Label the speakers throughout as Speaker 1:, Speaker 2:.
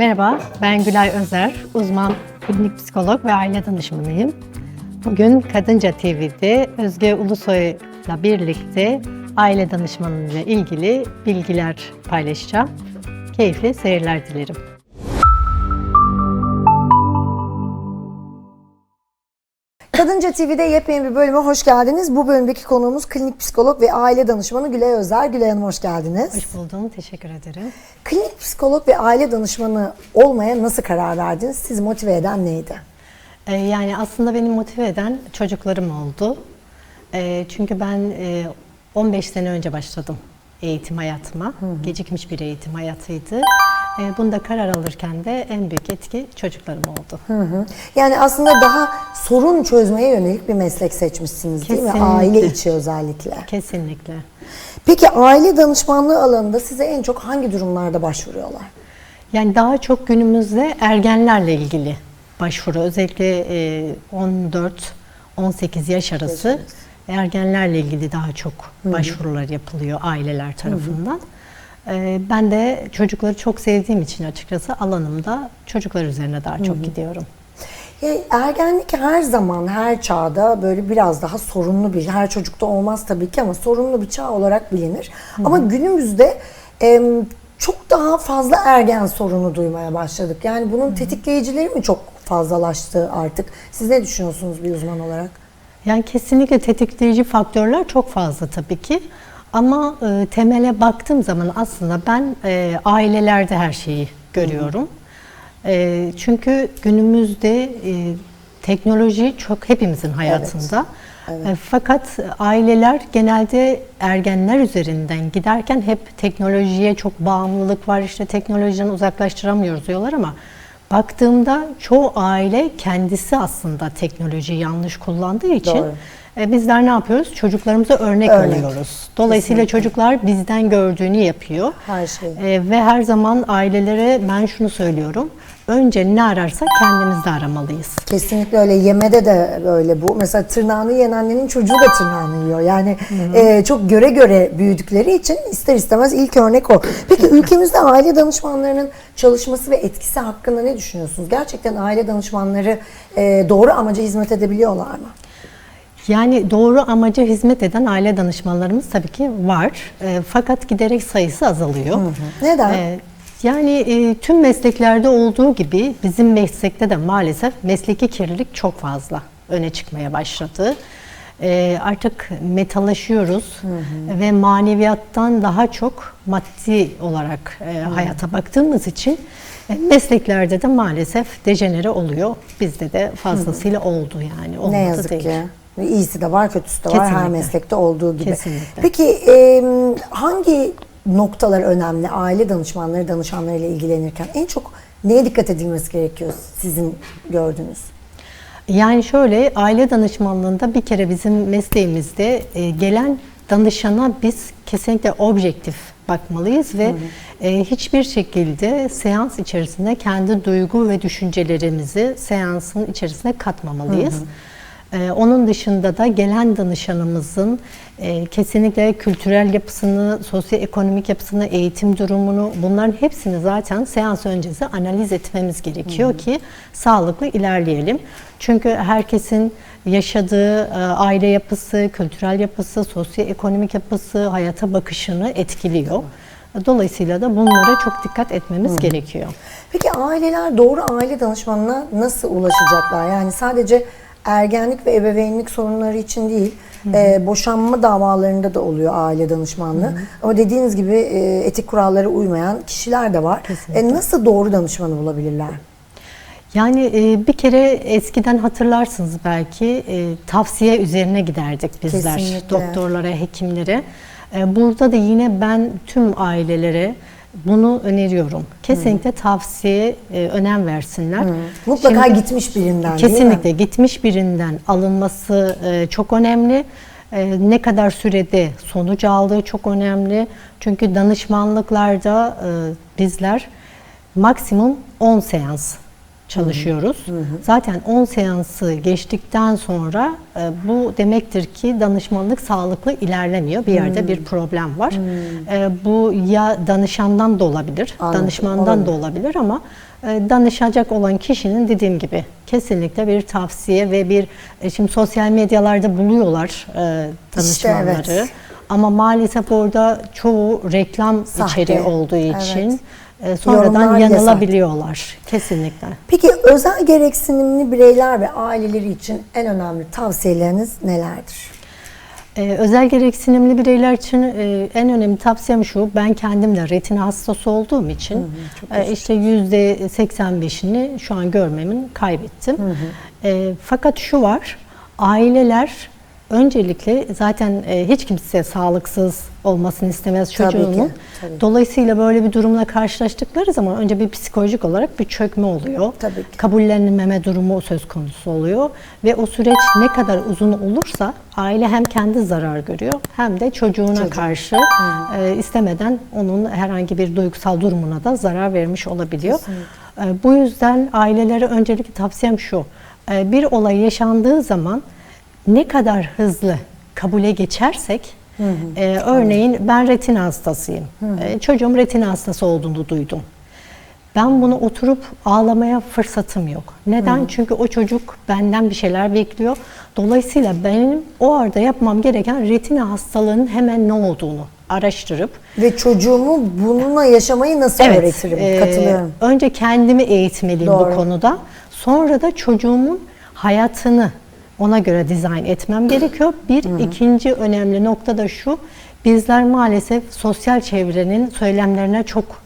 Speaker 1: Merhaba, ben Gülay Özer, uzman klinik psikolog ve aile danışmanıyım. Bugün Kadınca TV'de Özge Ulusoy'la birlikte aile danışmanlığıyla ilgili bilgiler paylaşacağım. Keyifli seyirler dilerim.
Speaker 2: Kadınca TV'de yepyeni bir bölüme hoş geldiniz. Bu bölümdeki konuğumuz klinik psikolog ve aile danışmanı Gülay Özer. Gülay Hanım hoş geldiniz.
Speaker 1: Hoş buldum, teşekkür ederim.
Speaker 2: Klinik psikolog ve aile danışmanı olmaya nasıl karar verdiniz? Sizi motive eden neydi?
Speaker 1: Ee, Yani aslında beni motive eden çocuklarım oldu. Ee, Çünkü ben e, 15 sene önce başladım eğitim hayatıma. Gecikmiş bir eğitim hayatıydı. Ee, Bunda karar alırken de en büyük etki çocuklarım oldu.
Speaker 2: Hı hı. Yani aslında daha sorun çözmeye yönelik bir meslek seçmişsiniz değil mi?
Speaker 1: Kesinlikle.
Speaker 2: Aile içi özellikle.
Speaker 1: Kesinlikle.
Speaker 2: Peki aile danışmanlığı alanında size en çok hangi durumlarda başvuruyorlar?
Speaker 1: Yani daha çok günümüzde ergenlerle ilgili başvuru. Özellikle e, 14-18 yaş arası ergenlerle ilgili daha çok başvurular yapılıyor aileler tarafından. E, Ben de çocukları çok sevdiğim için açıkçası alanımda çocuklar üzerine daha çok gidiyorum.
Speaker 2: Ya ergenlik her zaman, her çağda böyle biraz daha sorunlu bir, her çocukta olmaz tabii ki ama sorunlu bir çağ olarak bilinir. Ama günümüzde çok daha fazla ergen sorunu duymaya başladık. Yani bunun tetikleyicileri mi çok fazlalaştı artık? Siz ne düşünüyorsunuz bir uzman olarak?
Speaker 1: Yani kesinlikle tetikleyici faktörler çok fazla tabii ki. Ama e, temele baktığım zaman aslında ben e, ailelerde her şeyi görüyorum. E, çünkü günümüzde e, teknoloji çok hepimizin hayatında. E, fakat aileler genelde ergenler üzerinden giderken hep teknolojiye çok bağımlılık var. İşte teknolojiden uzaklaştıramıyoruz diyorlar ama baktığımda çoğu aile kendisi aslında teknolojiyi yanlış kullandığı için
Speaker 2: Doğru.
Speaker 1: E, bizler ne yapıyoruz? Çocuklarımıza örnek,
Speaker 2: Örnek.
Speaker 1: alıyoruz. Dolayısıyla çocuklar bizden gördüğünü yapıyor.
Speaker 2: Her şey.
Speaker 1: E, ve her zaman ailelere ben şunu söylüyorum. Önce ne ararsa kendimiz de aramalıyız.
Speaker 2: Kesinlikle öyle. Yemede de böyle bu. Mesela tırnağını yiyen annenin çocuğu da tırnağını yiyor. Yani e, çok göre göre büyüdükleri için ister istemez ilk örnek o. Peki ülkemizde aile danışmanlarının çalışması ve etkisi hakkında ne düşünüyorsunuz? Gerçekten aile danışmanları e, doğru amaca hizmet edebiliyorlar mı?
Speaker 1: Yani doğru amaca hizmet eden aile danışmanlarımız tabii ki var. E, fakat giderek sayısı azalıyor.
Speaker 2: Neden?
Speaker 1: E, yani e, tüm mesleklerde olduğu gibi bizim meslekte de maalesef mesleki kirlilik çok fazla öne çıkmaya başladı. E, artık metalaşıyoruz ve maneviyattan daha çok maddi olarak e, hayata baktığımız için e, mesleklerde de maalesef dejenere oluyor. Bizde de fazlasıyla oldu yani. Olmadı
Speaker 2: ne yazık
Speaker 1: değil.
Speaker 2: ki. İyisi de var, kötüsü de var. Her
Speaker 1: Kesinlikle.
Speaker 2: meslekte olduğu gibi.
Speaker 1: Kesinlikle.
Speaker 2: Peki e, hangi noktalar önemli aile danışmanları, danışanlarıyla ilgilenirken? En çok neye dikkat edilmesi gerekiyor sizin gördüğünüz?
Speaker 1: Yani şöyle aile danışmanlığında bir kere bizim mesleğimizde e, gelen danışana biz kesinlikle objektif bakmalıyız ve e, hiçbir şekilde seans içerisinde kendi duygu ve düşüncelerimizi seansın içerisine katmamalıyız. E, onun dışında da gelen danışanımızın e, kesinlikle kültürel yapısını, sosyoekonomik yapısını, eğitim durumunu bunların hepsini zaten seans öncesi analiz etmemiz gerekiyor ki sağlıklı ilerleyelim. Çünkü herkesin yaşadığı e, aile yapısı, kültürel yapısı, sosyoekonomik yapısı, hayata bakışını etkiliyor. Dolayısıyla da bunlara çok dikkat etmemiz gerekiyor.
Speaker 2: Peki aileler doğru aile danışmanına nasıl ulaşacaklar? Yani sadece ergenlik ve ebeveynlik sorunları için değil, e, boşanma davalarında da oluyor aile danışmanlığı. Ama dediğiniz gibi e, etik kurallara uymayan kişiler de var. E, nasıl doğru danışmanı bulabilirler?
Speaker 1: Yani e, bir kere eskiden hatırlarsınız belki e, tavsiye üzerine giderdik bizler
Speaker 2: Kesinlikle.
Speaker 1: doktorlara, hekimlere. E, burada da yine ben tüm ailelere bunu öneriyorum. Kesinlikle tavsiye e, önem versinler.
Speaker 2: Mutlaka
Speaker 1: Şimdi-
Speaker 2: gitmiş birinden değil mi?
Speaker 1: Kesinlikle gitmiş birinden alınması e, çok önemli. E, ne kadar sürede sonuç aldığı çok önemli. Çünkü danışmanlıklarda e, bizler maksimum 10 seans çalışıyoruz. Zaten 10 seansı geçtikten sonra e, bu demektir ki danışmanlık sağlıklı ilerlemiyor. Bir yerde bir problem var. E, bu ya danışandan da olabilir,
Speaker 2: Anladım,
Speaker 1: danışmandan da olabilir ama e, danışacak olan kişinin dediğim gibi kesinlikle bir tavsiye ve bir e, şimdi sosyal medyalarda buluyorlar e, danışmanları.
Speaker 2: evet.
Speaker 1: Ama maalesef orada çoğu reklam
Speaker 2: Sahte,
Speaker 1: içeriği olduğu
Speaker 2: evet.
Speaker 1: E, sonradan
Speaker 2: Yorumlar
Speaker 1: yanılabiliyorlar. Kesinlikle.
Speaker 2: Peki özel gereksinimli bireyler ve aileleri için en önemli tavsiyeleriniz nelerdir?
Speaker 1: Ee, özel gereksinimli bireyler için e, en önemli tavsiyem şu, ben kendim de retina hastası olduğum için e, işte yüzde 85'ini şu an görmemin kaybettim. E, fakat şu var, aileler öncelikle zaten e, hiç kimse sağlıksız olmasını istemez
Speaker 2: Tabii ki,
Speaker 1: çocuğunun.
Speaker 2: tabii.
Speaker 1: Dolayısıyla böyle bir durumla karşılaştıkları zaman önce bir psikolojik olarak bir çökme oluyor.
Speaker 2: Tabii ki.
Speaker 1: Kabullenmeme durumu söz konusu oluyor ve o süreç ne kadar uzun olursa aile hem kendi zarar görüyor hem de çocuğuna karşı e, istemeden onun herhangi bir duygusal durumuna da zarar vermiş olabiliyor. E, bu yüzden ailelere öncelikle tavsiyem şu. e, bir olay yaşandığı zaman ne kadar hızlı kabule geçersek e, örneğin ben retina hastasıyım. E, çocuğum retina hastası olduğunu duydum. Ben bunu oturup ağlamaya fırsatım yok. Neden? Çünkü o çocuk benden bir şeyler bekliyor. Dolayısıyla benim o arada yapmam gereken retina hastalığının hemen ne olduğunu araştırıp
Speaker 2: Ve çocuğumu bununla yaşamayı nasıl öğretirim?
Speaker 1: e,
Speaker 2: Katılıyorum.
Speaker 1: Önce kendimi eğitmeliyim
Speaker 2: Doğru.
Speaker 1: bu konuda. Sonra da çocuğumun hayatını ona göre dizayn etmem gerekiyor. Bir ikinci önemli nokta da şu. Bizler maalesef sosyal çevrenin söylemlerine çok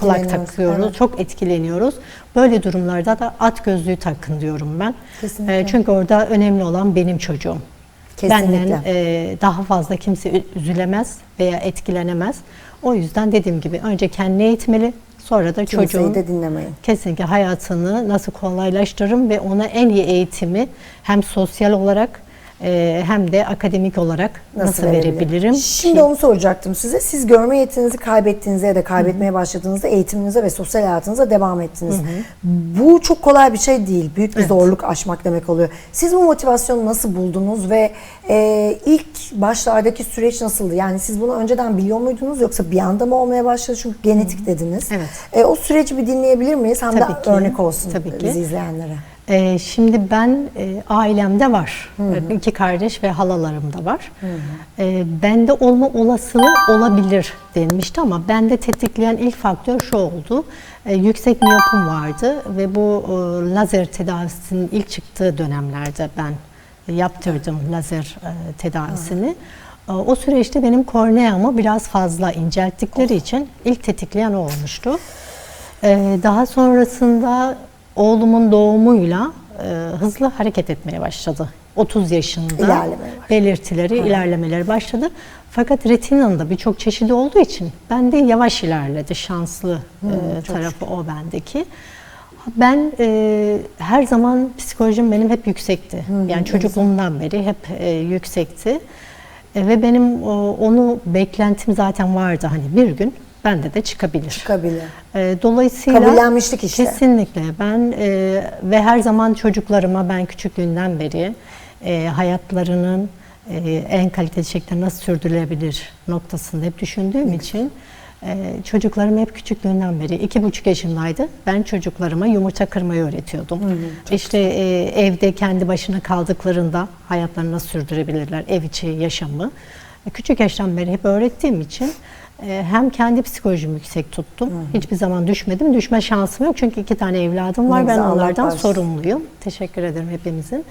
Speaker 1: kulak takıyoruz,
Speaker 2: evet.
Speaker 1: çok etkileniyoruz. Böyle durumlarda da at gözlüğü takın diyorum ben.
Speaker 2: Kesinlikle.
Speaker 1: E, çünkü orada önemli olan benim çocuğum.
Speaker 2: Kesinlikle.
Speaker 1: Benden e, daha fazla kimse üzülemez veya etkilenemez. O yüzden dediğim gibi önce kendini eğitmeli, sonra da
Speaker 2: Kimseyi
Speaker 1: çocuğun
Speaker 2: de dinlemeyin.
Speaker 1: kesinlikle hayatını nasıl kolaylaştırırım ve ona en iyi eğitimi hem sosyal olarak e, hem de akademik olarak nasıl, verebilirim?
Speaker 2: Şimdi
Speaker 1: ki-
Speaker 2: onu soracaktım size. Siz görme yetinizi kaybettiğinizde ya da kaybetmeye başladığınızda eğitiminize ve sosyal hayatınıza devam ettiniz. Bu çok kolay bir şey değil. Büyük bir zorluk aşmak demek oluyor. Siz bu motivasyonu nasıl buldunuz ve e, ilk başlardaki süreç nasıldı? Yani siz bunu önceden biliyor muydunuz yoksa bir anda mı olmaya başladı? Çünkü genetik dediniz.
Speaker 1: Evet.
Speaker 2: E, o süreci bir dinleyebilir miyiz? Hem
Speaker 1: Tabii
Speaker 2: de
Speaker 1: ki.
Speaker 2: örnek olsun
Speaker 1: Tabii ki.
Speaker 2: bizi izleyenlere.
Speaker 1: Ee, şimdi ben e, ailemde var. Ee, İki kardeş ve halalarım da var. Ee, bende olma olasılığı olabilir denmişti ama bende tetikleyen ilk faktör şu oldu. Ee, yüksek miyopum vardı ve bu e, lazer tedavisinin ilk çıktığı dönemlerde ben yaptırdım lazer e, tedavisini. E, O süreçte benim korneamı biraz fazla incelttikleri için ilk tetikleyen o olmuştu. Ee, Daha sonrasında oğlumun doğumuyla e, hızlı hareket etmeye başladı. 30 yaşında
Speaker 2: İlerlemeye
Speaker 1: belirtileri, ilerlemeleri başladı. Fakat retinanın da birçok çeşidi olduğu için bende yavaş ilerledi. Şanslı e, tarafı o bendeki. Ben e, her zaman psikolojim benim hep yüksekti. yani çocukluğumdan beri hep e, yüksekti. E, ve benim o, onu beklentim zaten vardı hani bir gün bende de çıkabilir.
Speaker 2: Çıkabilir.
Speaker 1: E, dolayısıyla
Speaker 2: Kabullenmişlik işte.
Speaker 1: Kesinlikle. Ben e, ve her zaman çocuklarıma ben küçüklüğünden beri e, hayatlarının e, en kaliteli şekilde nasıl sürdürülebilir noktasında hep düşündüğüm için e, çocuklarım hep küçüklüğünden beri iki buçuk yaşındaydı. Ben çocuklarıma yumurta kırmayı öğretiyordum. işte e, evde kendi başına kaldıklarında hayatlarını nasıl sürdürebilirler, ev içi yaşamı. E, Küçük yaştan beri hep öğrettiğim için hem kendi psikolojimi yüksek tuttum. Hiçbir zaman düşmedim. Düşme şansım yok çünkü iki tane evladım var.
Speaker 2: Ne
Speaker 1: ben onlardan
Speaker 2: bağışlasın.
Speaker 1: sorumluyum. Teşekkür ederim hepimizin.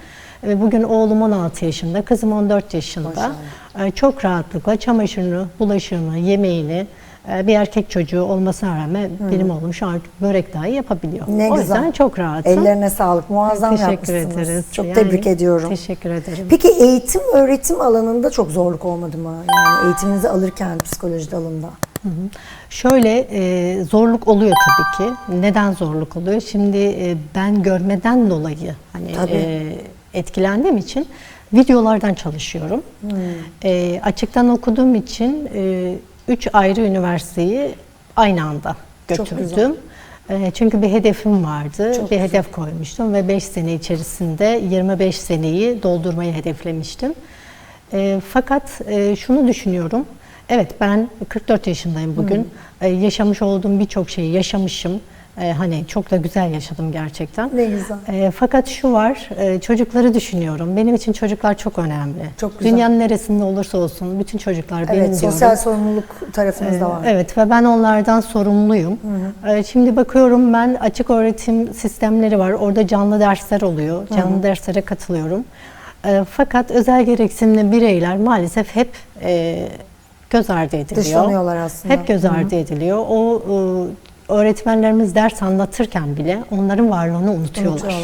Speaker 1: Bugün oğlum 16 yaşında, kızım 14 yaşında. E, Çok rahatlıkla çamaşırını, bulaşığını, yemeğini bir erkek çocuğu olmasına rağmen benim oğlum şu an börek dahi yapabiliyor.
Speaker 2: Ne
Speaker 1: o
Speaker 2: güzel.
Speaker 1: yüzden çok rahatım.
Speaker 2: Ellerine sağlık. Muazzam
Speaker 1: Teşekkür
Speaker 2: yapmışsınız.
Speaker 1: ederiz.
Speaker 2: Çok
Speaker 1: Yani
Speaker 2: tebrik ediyorum.
Speaker 1: Teşekkür ederim.
Speaker 2: Peki eğitim öğretim alanında çok zorluk olmadı mı? Yani eğitiminizi alırken psikoloji dalında.
Speaker 1: Şöyle e, zorluk oluyor tabii ki. Neden zorluk oluyor? Şimdi e, ben görmeden dolayı hani
Speaker 2: Tabii.
Speaker 1: e, etkilendiğim için videolardan çalışıyorum. E, açıktan okuduğum için e, üç ayrı üniversiteyi aynı anda
Speaker 2: Çok
Speaker 1: götürdüm.
Speaker 2: güzel.
Speaker 1: E, Çünkü bir hedefim vardı.
Speaker 2: Çok
Speaker 1: bir
Speaker 2: güzel.
Speaker 1: hedef koymuştum ve 5 sene içerisinde 25 seneyi doldurmayı hedeflemiştim. E, fakat e, şunu düşünüyorum. Evet ben 44 yaşındayım bugün. E, yaşamış olduğum birçok şeyi yaşamışım. E, hani çok da güzel yaşadım gerçekten.
Speaker 2: Ne güzel.
Speaker 1: E, fakat şu var, e, çocukları düşünüyorum. Benim için çocuklar çok önemli.
Speaker 2: Çok güzel.
Speaker 1: Dünyanın neresinde olursa olsun bütün çocuklar benim
Speaker 2: Evet,
Speaker 1: diyorum.
Speaker 2: sosyal sorumluluk tarafınız da var.
Speaker 1: Evet ve ben onlardan sorumluyum. Ee, Şimdi bakıyorum ben açık öğretim sistemleri var. Orada canlı dersler oluyor. Canlı derslere katılıyorum. Ee, Fakat özel gereksinimli bireyler maalesef hep e, göz ardı ediliyor.
Speaker 2: Dışlanıyorlar aslında.
Speaker 1: Hep göz ardı ediliyor. O e, öğretmenlerimiz ders anlatırken bile onların varlığını unutuyorlar.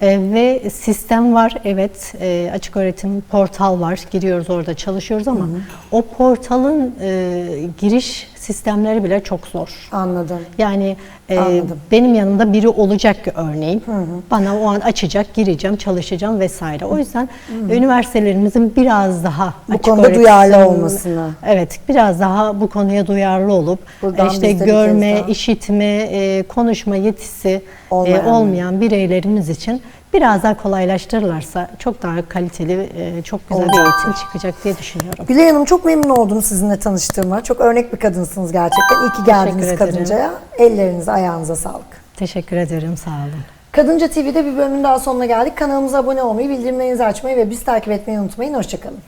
Speaker 1: E, ve sistem var evet e, açık öğretim portal var giriyoruz orada çalışıyoruz ama o portalın e, giriş sistemleri bile çok zor.
Speaker 2: Anladım.
Speaker 1: Yani e,
Speaker 2: Anladım.
Speaker 1: benim yanımda biri olacak ki örneğin bana o an açacak gireceğim çalışacağım vesaire. O yüzden üniversitelerimizin biraz daha
Speaker 2: Bu
Speaker 1: açık
Speaker 2: konuda
Speaker 1: öğretim-
Speaker 2: duyarlı olmasını.
Speaker 1: Evet biraz daha bu konuya duyarlı olup
Speaker 2: Buradan
Speaker 1: işte görme, işitme, e, konuşma yetisi e,
Speaker 2: Olmayan.
Speaker 1: olmayan bireylerimiz için biraz daha kolaylaştırırlarsa çok daha kaliteli, e, çok güzel bir eğitim çıkacak diye düşünüyorum.
Speaker 2: Gülay Hanım çok memnun oldum sizinle tanıştığıma. Çok örnek bir kadınsınız gerçekten. İyi ki geldiniz. Kadınca'ya. Ellerinize, ayağınıza sağlık.
Speaker 1: Teşekkür ederim, sağ olun.
Speaker 2: Kadınca TV'de bir bölümün daha sonuna geldik. Kanalımıza abone olmayı, bildirimlerinizi açmayı ve bizi takip etmeyi unutmayın. Hoşçakalın.